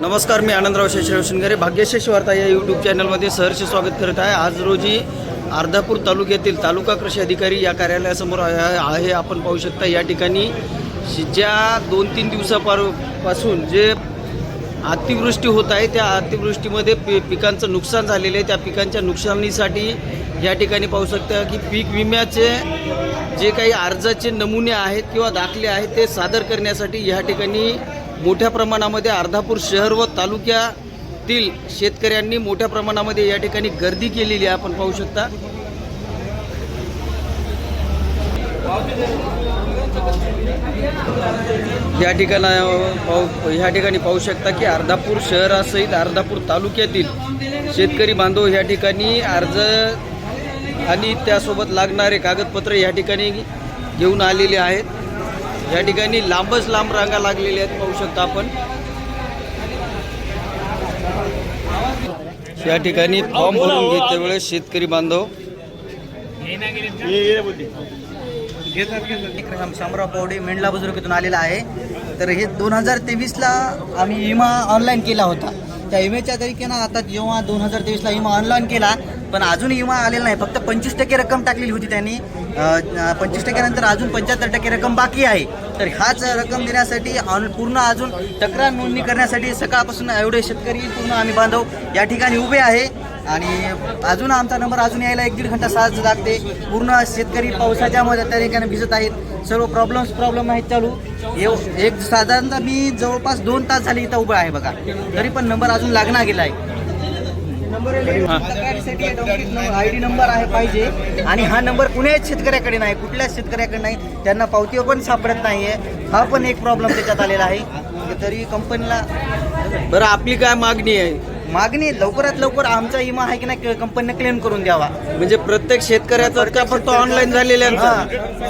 नमस्कार मी आनंदराव शेषराव शिंगारे भाग्यशेष वार्ता या यूट्यूब चॅनलमध्ये सहर्ष स्वागत करत आहे. आज रोजी अर्धापूर तालुक्यातील तालुका कृषी अधिकारी या कार्यालयासमोर आहे आपण पाहू शकता. या ठिकाणी शि- ज्या दोन तीन दिवसापासून जे अतिवृष्टी होत आहे त्या अतिवृष्टीमध्ये पि पिकांचं नुकसान झालेलं आहे. त्या पिकांच्या नुकसानीसाठी या ठिकाणी पाहू शकता की पीक विम्याचे जे काही अर्जाचे नमुने आहेत किंवा दाखले आहेत ते सादर करण्यासाठी या ठिकाणी मोठ्या प्रमाणामध्ये अर्धापूर शहर व तालुक्यातील शेतकऱ्यांनी मोठ्या प्रमाणामध्ये या ठिकाणी गर्दी केलेली आहे. आपण पाहू शकता. या ठिकाणा पाहू ह्या ठिकाणी पाहू शकता की अर्धापूर शहरासहित अर्धापूर तालुक्यातील शेतकरी बांधव या ठिकाणी अर्ज आणि त्यासोबत लागणारे कागदपत्र या ठिकाणी घेऊन आलेले आहेत. या ठिकाणी लांबच लांब रांगा लागलेल्या आहेत पाहू शकता आपण. या ठिकाणी फॉर्म भरून घेतल्या वेळेस शेतकरी बांधव. विक्रम शामराव पौडे मेंढला बुजुर्गीतून आलेला आहे. तर हे दोन हजार तेवीसला आम्ही विमा ऑनलाईन केला होता. त्या विम्याच्या तरीकेनं आता जेव्हा दोन हजार तेवीसला विमा ऑनलाईन केला पण अजून विमा आलेला नाही. फक्त पंचवीस टक्के रक्कम टाकलेली होती त्यांनी. पंचवीस टक्क्यानंतर अजून पंच्याहत्तर टक्के रक्कम बाकी आहे. तर ह्याच रक्कम देण्यासाठी ऑन पूर्ण अजून तक्रार नोंदणी करण्यासाठी सकाळपासून एवढे शेतकरी पूर्ण आम्ही बांधव या ठिकाणी उभे आहे. आणि अजून आमचा नंबर अजून यायला एक दीड घंटा साज लागते. पूर्ण शेतकरी पावसाच्या मध्ये त्या ठिकाणी भिजत आहेत. सर्व प्रॉब्लेम्स प्रॉब्लेम आहेत चालू. एव- एक साधारणतः मी जवळपास दोन तास झाले इथं उभं आहे बघा. तरी पण नंबर अजून लागणार गेला आहे आय डी नंबर आहे पाहिजे. आणि हा नंबर कुण्याच शेतकऱ्याकडे नाही कुठल्याच शेतकऱ्याकडे नाही. त्यांना पावती पण सापडत नाहीये. हा पण एक प्रॉब्लेम त्याच्यात आलेला आहे. तरी कंपनीला बरं आपली काय मागणी आहे? मागणी लवकरात लवकर आमचा विमा आहे की नाही कंपनीने क्लेम करून द्यावा. म्हणजे प्रत्येक शेतकऱ्याचा का फक्त ऑनलाईन झालेल्यांचा हा.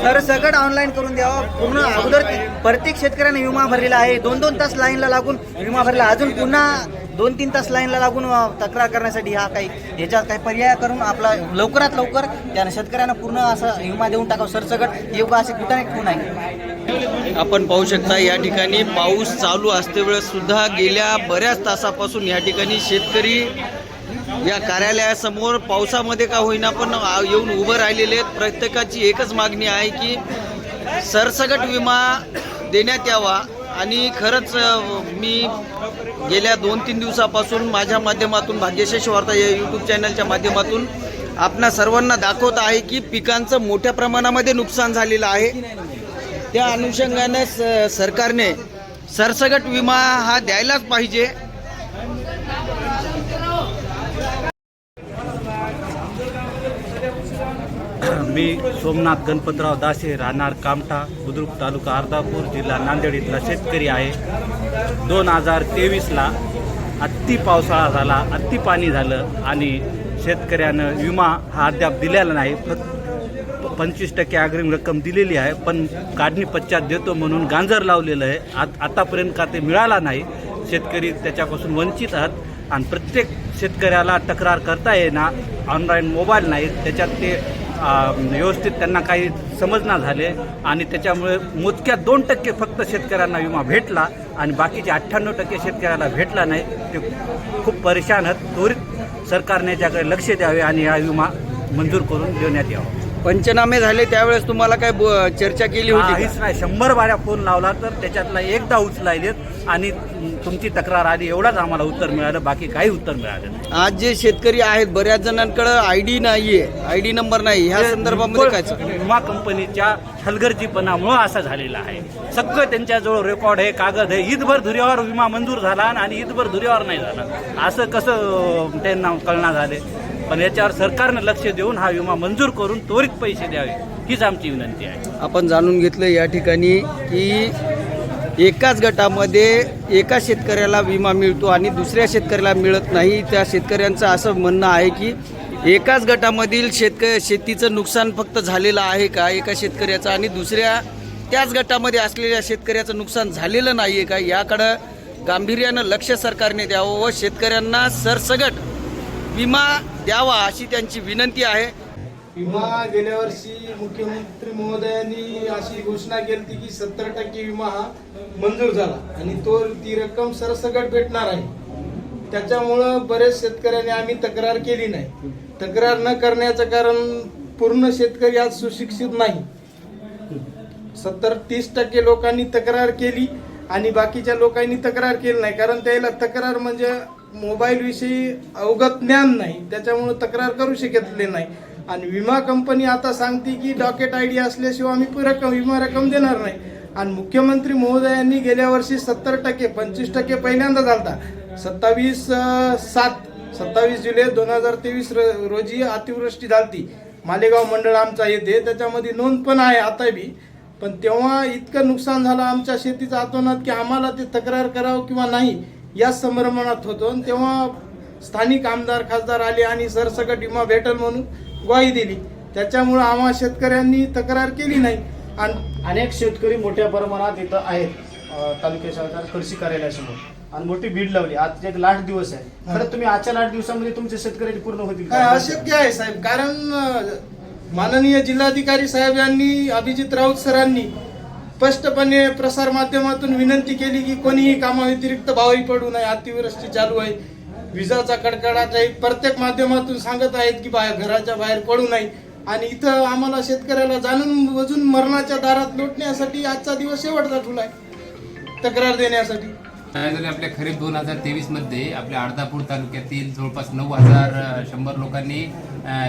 तर सगळं ऑनलाईन करून द्यावा. पूर्ण अगोदर प्रत्येक शेतकऱ्याने विमा भरलेला आहे. दोन दोन तास लाईनला लागून विमा भरला अजून पुन्हा दोन तीन तास लाईनला लागून तक्रार करण्यासाठी हा काही ह्याच्यात काही पर्याय करून आपला लवकरात लवकर त्यानं शेतकऱ्यांना पूर्ण असं विमा देऊन टाकावं. सरसकट योगा असे कुठं खूप नाही. आपण पाहू शकता या ठिकाणी पाऊस चालू असते वेळेस सुद्धा गेल्या बऱ्याच तासापासून या ठिकाणी शेतकरी या कार्यालयासमोर पावसामध्ये का होईना पण येऊन उभं राहिलेले आहेत. प्रत्येकाची एकच मागणी आहे की सरसगट विमा देण्यात यावा. आणि खरंच मी गेल्या दोन तीन दिवसापासून माझ्या माध्यमातून भाग्यशेष वार्ता या यूट्यूब चॅनलच्या माध्यमातून आपणा सर्वांना दाखवत आहे की पिकांचं मोठ्या प्रमाणामध्ये नुकसान झालेलं आहे. त्या अनुषंगाने स- सरकारने सरसगट विमा हा द्यायलाच पाहिजे. मी सोमनाथ गणपतराव दासे राहणार कामठा बुद्रुक तालुका अर्धापूर जिल्हा नांदेड इथला शेतकरी आहे. दोन हजार तेवीसला अति पावसाळा झाला अति पाणी झालं आणि शेतकऱ्यानं विमा हा अद्याप दिलेला नाही. फक्त पंचवीस टक्के अग्रिम रक्कम दिलेली आहे पण काढणी पश्चात देतो म्हणून गांजर लावलेलं आहे. आत आतापर्यंत का ते मिळाला नाही. शेतकरी त्याच्यापासून वंचित आहात आणि प्रत्येक शेतकऱ्याला तक्रार करता येणार ऑनलाईन मोबाईल नाही. त्याच्यात ते व्यवस्थित त्यांना काही समजना झाले आणि त्याच्यामुळे मोजक्या दोन टक्के फक्त शेतकऱ्यांना विमा भेटला आणि बाकीचे अठ्ठ्याण्णव टक्के शेतकऱ्याला भेटला नाही ते खूप परेशान आहेत. त्वरित सरकारने त्याकडे लक्ष द्यावे आणि हा विमा मंजूर करून देण्यात यावा. पंचनामे झाले त्यावेळेस तुम्हाला काय ब- चर्चा केली होती काहीच नाही शंभर बाऱ्या फोन लावला तर त्याच्यातला एकदा उचलायलेत आणि तुमची तक्रार आली एवढाच आम्हाला उत्तर मिळालं बाकी काही उत्तर मिळालं नाही? आज जे शेतकरी आहेत बऱ्याच जणांकडे आय डी नाहीये. आय डी नंबर नाही. ह्या संदर्भामध्ये काय? विमा कंपनीच्या हलगर्जीपणामुळं असं झालेलं आहे. सगळं त्यांच्याजवळ रेकॉर्ड आहे कागद आहे. ईदभर धुऱ्यावर विमा मंजूर झाला आणि ईदभर धुऱ्यावर नाही झाला. असं कसं अं, त्यांना कळणार झाले? पण याच्यावर सरकारनं लक्ष देऊन हा विमा मंजूर करून त्वरित पैसे द्यावे हीच आमची विनंती आहे. आपण जाणून घेतलं या ठिकाणी की एकाच गटामध्ये एका शेतकऱ्याला विमा मिळतो आणि दुसऱ्या शेतकऱ्याला मिळत नाही. त्या शेतकऱ्यांचं असं म्हणणं आहे की एकाच गटामधील शेतक शेतीचं नुकसान फक्त झालेलं आहे का एका शेतकऱ्याचं आणि दुसऱ्या त्याच गटामध्ये असलेल्या शेतकऱ्याचं नुकसान झालेलं नाही आहे का? याकडं गांभीर्यानं लक्ष सरकारने द्यावं व शेतकऱ्यांना सरसगट विमा द्यावा अशी त्यांची विनंती आहे. विमा गेल्या वर्षी मुख्यमंत्री महोदयांनी अशी घोषणा केली होती की सत्तर टक्के विमा हा मंजूर झाला आणि तो ती रक्कम सरसकट भेटणार आहे. त्याच्यामुळं बरेच शेतकऱ्यांनी आम्ही तक्रार केली नाही. तक्रार न करण्याचं कारण पूर्ण शेतकरी आज सुशिक्षित नाही. सत्तर तीस टक्के लोकांनी तक्रार केली आणि बाकीच्या लोकांनी तक्रार केली नाही. कारण त्याला तक्रार म्हणजे मोबाईल विषयी अवगत ज्ञान नाही त्याच्यामुळे तक्रार करू शकतले नाही. आणि विमा कंपनी आता सांगते की डॉकेट आय डी असल्याशिवाय आम्ही रक्कम विमा रक्कम देणार नाही. आणि मुख्यमंत्री महोदयांनी गेल्या वर्षी सत्तर टक्के पंचवीस टक्के पहिल्यांदा झालता. सत्तावीस सात सत्तावीस जुलै दोन हजार तेवीस रोजी अतिवृष्टी झालती. मालेगाव मंडळ आमचा येते त्याच्यामध्ये नोंद पण आहे आता बी. पण तेव्हा इतकं नुकसान झालं आमच्या शेतीचं आतोनात की आम्हाला ते तक्रार करावं किंवा नाही या संभ्रमणात होतो. तेव्हा स्थानिक आमदार खासदार आले आणि सरसकट विमा भेटल म्हणून ग्वाही दिली. त्याच्यामुळं आम्हा शेतकऱ्यांनी तक्रार केली नाही. आणि अनेक शेतकरी मोठ्या प्रमाणात इथं आहेत तालुक्या सरकार कृषी कार्यालयासमोर. आणि मोठी भीड लावली. आजचे एक लास्ट दिवस आहे. खरं तुम्ही आजच्या लास्ट दिवसामध्ये तुमचे शेतकरी पूर्ण होतील अशक्य आहे साहेब. कारण माननीय जिल्हाधिकारी साहेब यांनी अभिजित राऊत सरांनी स्पष्टपणे प्रसार माध्यमातून विनंती केली की कोणीही कामाव्यतिरिक्त भावही पडू नये अतिवृष्टी चालू आहे. विजाचा कडकडाट आहे. प्रत्येक माध्यमातून सांगत आहेत की बाहेर घराच्या बाहेर पडू नये. आणि इथं आम्हाला शेतकऱ्याला जाणून बजून मरणाच्या दारात लोटण्यासाठी आजचा दिवस शेवटचा आहे तक्रार देण्यासाठी. त्यावेळेला आपल्या खरीप दोन हजार तेवीसमध्ये आपल्या अर्धापूर तालुक्यातील जवळपास नऊ हजार शंभर लोकांनी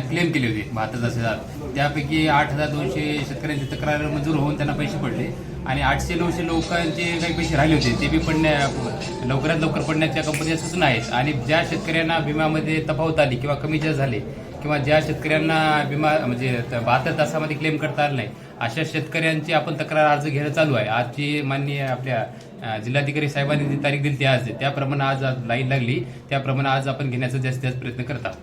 क्लेम केले होते बहात्तर हजार त्यापैकी आठ हजार दोनशे शेतकऱ्यांची तक्रार मंजूर होऊन त्यांना पैसे पडले आणि आठशे नऊशे लोकांचे काही पैसे राहिले होते ते बी पडण्या लवकरात लवकर पडण्याच्या कंपन्या सूचना आहेत. आणि ज्या शेतकऱ्यांना विम्यामध्ये तफावत आली किंवा कमी जास्त झाले किंवा ज्या शेतकऱ्यांना विमा म्हणजे बहात्तर तासामध्ये क्लेम करता आलं नाही अशा शेतकऱ्यांची आपण तक्रार अर्ज घेणं चालू आहे. आजची माननीय आपल्या जिल्हाधिकारी साहेबांनी जी तारीख दिली ती आज त्याप्रमाणे आज लाईन लागली. त्याप्रमाणे आज आपण घेण्याचा जास्तीत जास्त प्रयत्न करतात.